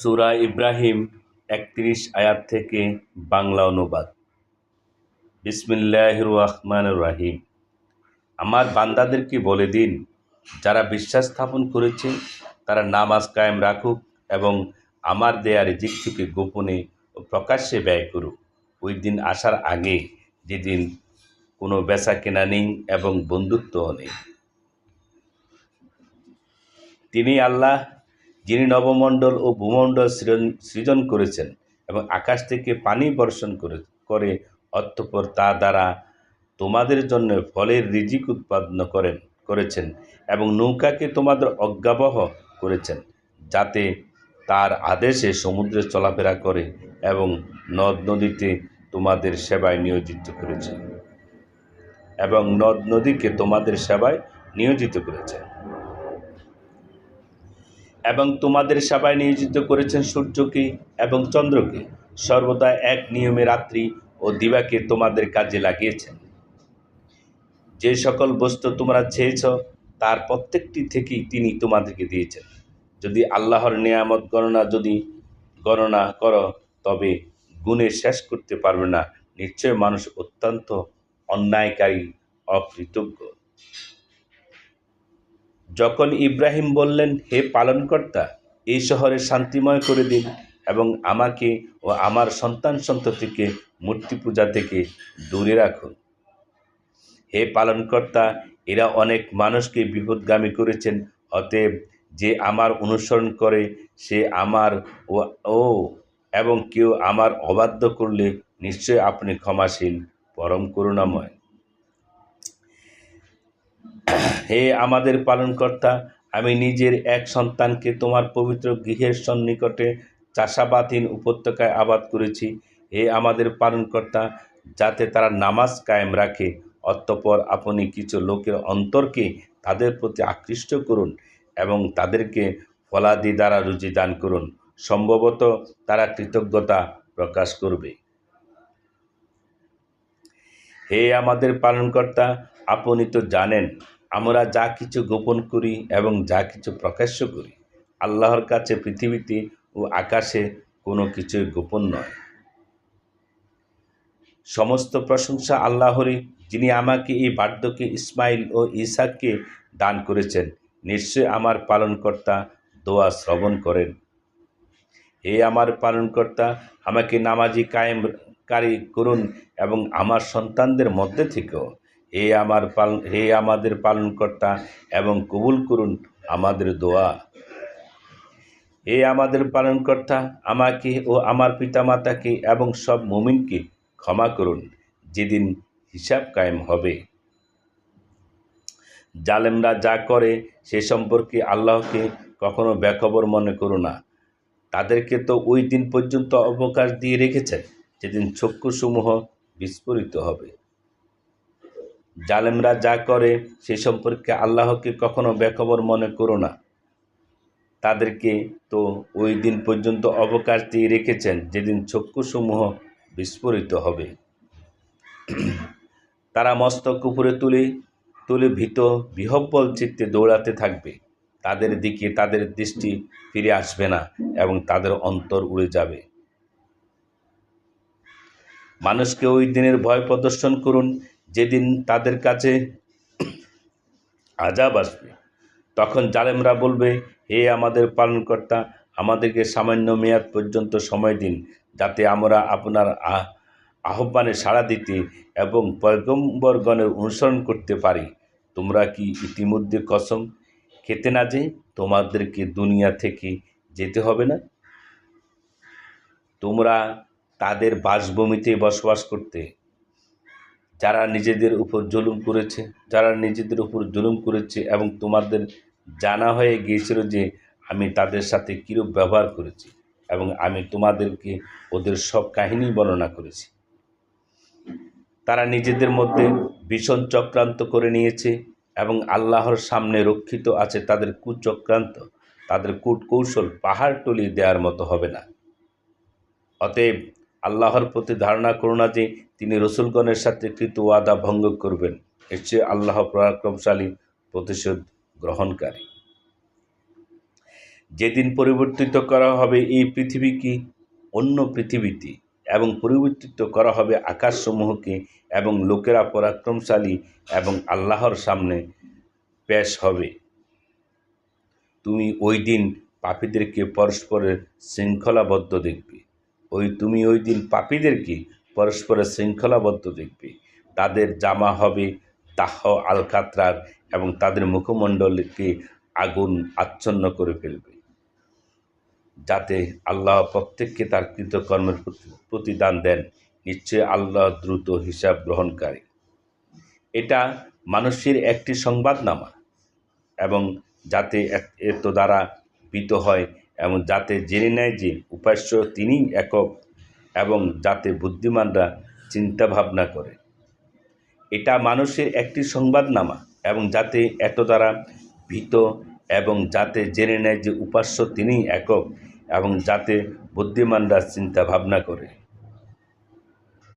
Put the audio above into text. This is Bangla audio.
সূরা ইব্রাহিম একত্রিশ আয়াত থেকে বাংলা অনুবাদ। বিসমিল্লাহ রহমান রাহিম। আমার বান্দাদেরকে বলে দিন? যারা বিশ্বাস স্থাপন করেছে, তারা নামাজ কায়েম রাখুক এবং আমার দেয়া রিজিক থেকে গোপনে ও প্রকাশ্যে ব্যয় করুক। ওই দিন আসার আগে যেদিন কোনো বেচা কেনা নেই এবং বন্ধুত্বও নেই। তিনি আল্লাহ যিনি নবমণ্ডল ও ভূমণ্ডল সৃজন করেছেন এবং আকাশ থেকে পানি বর্ষণ করে করে অতঃপর তা দ্বারা তোমাদের জন্য ফলের রিজিক উৎপাদন করেন, করেছেন এবং নৌকাকে তোমাদের অজ্ঞাবহ করেছেন যাতে তার আদেশে সমুদ্রে চলাফেরা করে এবং নদ নদীতে তোমাদের সেবায় নিয়োজিত করেছেন এবং নদ নদীকে তোমাদের সেবায় নিয়োজিত করেছেন। এবং তোমাদের সেবায় নিয়োজিত করেছেন সূর্যকে এবং চন্দ্রকে। সর্বদা এক নিয়মে রাত্রি ও দিবাকে তোমাদের কাজে লাগিয়েছেন। যে সকল বস্তু তোমরা চেয়েছ, তার প্রত্যেকটি থেকেই তিনি তোমাদেরকে দিয়েছেন। যদি আল্লাহর নিয়ামত গণনা, যদি গণনা করো, তবে গুণে শেষ করতে পারবে না। নিশ্চয় মানুষ অত্যন্ত অন্যায়কারী, অকৃতজ্ঞ। যখন ইব্রাহিম বললেন, হে পালনকর্তা, এই শহরে শান্তিময় করে দিন এবং আমাকে ও আমার সন্তান সন্ততিকে মূর্তি পূজা থেকে দূরে রাখুন। হে পালনকর্তা, এরা অনেক মানুষকে বিপদগামী করেছেন, অতএব যে আমার অনুসরণ করে, সে আমার ও এবং কেউ আমার অবাধ্য করলে নিশ্চয় আপনি ক্ষমাশীল, পরম করুণাময়। হে আমাদের পালনকর্তা, আমি নিজের এক সন্তানকে তোমার পবিত্র গৃহের সন্নিকটে চাষাবাদহীন উপত্যকায় আবাদ করেছি। হে আমাদের পালনকর্তা, যাতে তারা নামাজ কায়েম রাখে, অতঃপর আপনি কিছু লোকের অন্তরকে তাদের প্রতি আকৃষ্ট করুন এবং তাদেরকে ফলাদি দ্বারা রুজি দান করুন। সম্ভবত তারা কৃতজ্ঞতা প্রকাশ করবে। হে আমাদের পালনকর্তা, আপনি তো জানেন আমরা যা কিছু গোপন করি এবং যা কিছু প্রকাশ্য করি, আল্লাহর কাছে পৃথিবীতে ও আকাশে কোনো কিছুই গোপন নয়। সমস্ত প্রশংসা আল্লাহরই, যিনি আমাকে এই বার্ধক্যে ইসমাইল ও ইসাককে দান করেছেন, নিশ্চয় আমার পালনকর্তা দোয়া শ্রবণ করেন। হে আমার পালনকর্তা, আমাকে নামাজি কায়েমকারী করুন এবং আমার সন্তানদের মধ্যে থেকেও হে আমার পালন হে আমাদের পালনকর্তা এবং কবুল করুন আমাদের দোয়া। হে আমাদের পালনকর্তা, আমাকে ও আমার পিতামাতাকে এবং সব মুমিনকে ক্ষমা করুন, যেদিন হিসাব কায়েম হবে। জালেমরা যা করে, সে সম্পর্কে আল্লাহকে কখনো বেখবর মনে করো না। তাদেরকে তো ওই দিন পর্যন্ত অবকাশ দিয়ে রেখেছেন, যেদিন চক্ষুসমূহ বিস্ফোরিত হবে। জালেমরা যা করে সে সম্পর্কে আল্লাহকে কখনো বেখবর মনে করো না। তাদেরকে তো ওই দিন পর্যন্ত অবকাশ দিয়ে রেখেছেন, যেদিন চক্ষুসমূহ বিস্ফোরিত হবে। তারা মস্তক উপরে তুলে তুলে ভীত, বিহব্বল চিত্তে দৌড়াতে থাকবে। তাদের দিকে তাদের দৃষ্টি ফিরে আসবে না এবং তাদের অন্তর উড়ে যাবে। মানুষকে ওই দিনের ভয় প্রদর্শন করুন যেদিন তাদের কাছে আজাব আসবে, তখন জালেমরা বলবে, হে আমাদের পালনকর্তা, আমাদেরকে সামান্য মেয়াদ পর্যন্ত সময় দিন, যাতে আমরা আপনার আহ্বানে সাড়া দিতে এবং পয়গম্বরগণের অনুসরণ করতে পারি। তোমরা কি ইতিমধ্যে কসম খেতে না যে তোমাদেরকে দুনিয়া থেকে যেতে হবে না? তোমরা তাদের বাসভূমিতে বসবাস করতে যারা নিজেদের উপর জুলুম করেছে, যারা নিজেদের উপর জুলুম করেছে এবং তোমাদের জানা হয়ে গিয়েছিল যে আমি তাদের সাথে কীরূপ ব্যবহার করেছি এবং আমি তোমাদেরকে ওদের সব কাহিনী বর্ণনা করেছি। তারা নিজেদের মধ্যে ভীষণ চক্রান্ত করে নিয়েছে এবং আল্লাহর সামনে রক্ষিত আছে তাদের কুচক্রান্ত, তাদের কূট কৌশল পাহাড় টলিয়ে দেওয়ার মতো হবে না। অতএব আল্লাহর প্রতি ধারণা করো না যে তিনি রসুলগণের সাথে কৃত ওয়াদা ভঙ্গ করবেন। চেয়ে আল্লাহ পরাক্রমশালী প্রতিশোধ গ্রহণকারী। যেদিন পরিবর্তিত করা হবে এই পৃথিবীকে, অন্য পৃথিবীতে, এবং পরিবর্তিত করা হবে আকাশসমূহকে, এবং লোকেরা পরাক্রমশালী এবং আল্লাহর সামনে পেশ হবে। তুমি ওই দিন পাপীদেরকে পরস্পরের শৃঙ্খলাবদ্ধ দেখবে। ওই তুমি ওই দিন পাপীদেরকে পরস্পরের শৃঙ্খলাবদ্ধ দেখবে। তাদের জামা হবে দাহ আলকাতরার এবং তাদের মুখমণ্ডলকে আগুন আচ্ছন্ন করে ফেলবে। যাতে আল্লাহ প্রত্যেককে তার কৃতকর্মের প্রতি- প্রতিদান দেন। নিশ্চয় আল্লাহ দ্রুত হিসাব গ্রহণকারী। এটা মানুষের একটি সংবাদনামা এবং যাতে এত- দ্বারা ভীত হয় এবং যাতে জেনে নেয় যে উপাস্য তিনিই একক এবং যাতে বুদ্ধিমানরা চিন্তাভাবনা করে। এটা মানুষের একটি সংবাদনামা এবং যাতে এত দ্বারা ভীত এবং যাতে জেনে নেয় যে উপাস্য তিনিই একক এবং যাতে বুদ্ধিমানরা চিন্তা ভাবনা করে।